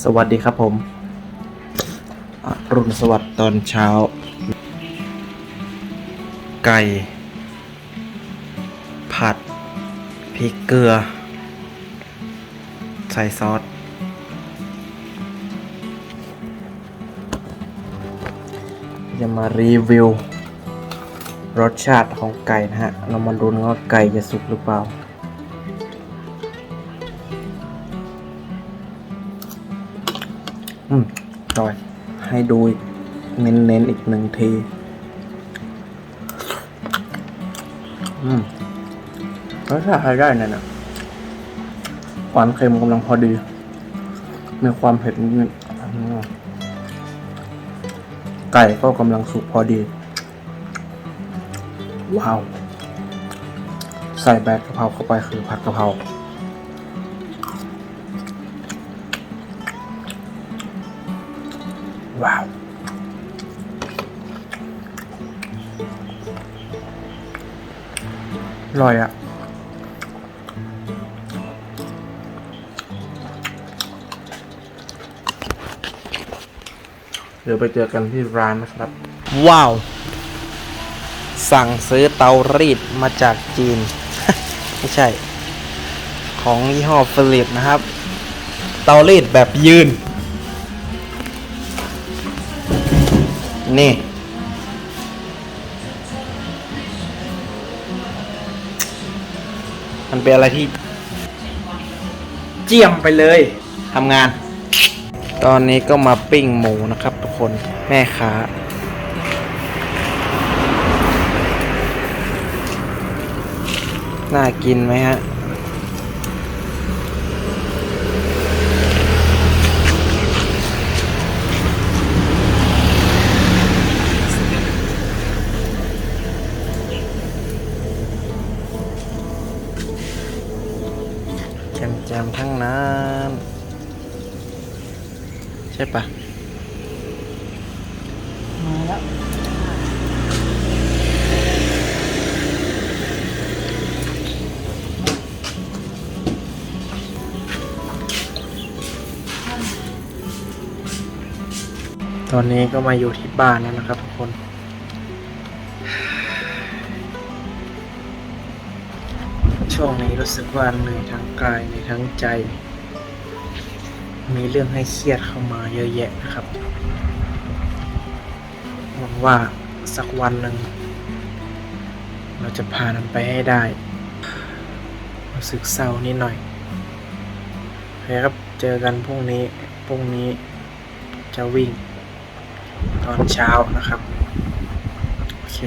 สวัสดีครับผมอรุณสวัสดิ์ตอนเช้า ไก่ ผัดพริกเกลือ ใส่ซอส จะมารีวิว รสชาติของไก่นะฮะ เรามาดูว่าไก่จะสุกหรือเปล่า อืมอร่อย ให้ดูอีกเน้นๆอีกหนึ่งที อืมรสชาติใช้ได้นะนะหวานเค็มกำลังพอดี มีความเผ็ดนิดไก่ก็กำลังสุกพอดี ว้าว ใส่แบกกะเพราเข้าไปคือผัดกะเพรา ว้าวอร่อยอะเดี๋ยวไปเจอกันที่ร้านนะครับ ว้าว สั่งซื้อเตารีดมาจากจีน ไม่ใช่ ของยี่ห้อฟิลิปนะครับ เตารีดแบบยืน นี่ มันเป็นอะไรที่ เจียมไปเลยทำงาน ตอนนี้ก็มาปิ้งหมูนะครับทุกคนแม่ค้าน่ากินไหมฮะ จมๆทั้งนั้น ใช่ปะมาแล้วตอนนี้ก็มาอยู่ที่บ้านแล้วนะครับทุกคน ช่วงนี้รู้สึกว่าเหนื่อยทั้งกายเหนื่อยทั้งใจ มีเรื่องให้เครียดเข้ามาเยอะแยะนะครับหวังว่าสักวันหนึ่งเราจะผ่านมันไปให้ได้ รู้สึกเศร้านิดหน่อยโอเคครับเจอกันพรุ่งนี้พรุ่งนี้จะวิ่งตอนเช้านะครับ โอเค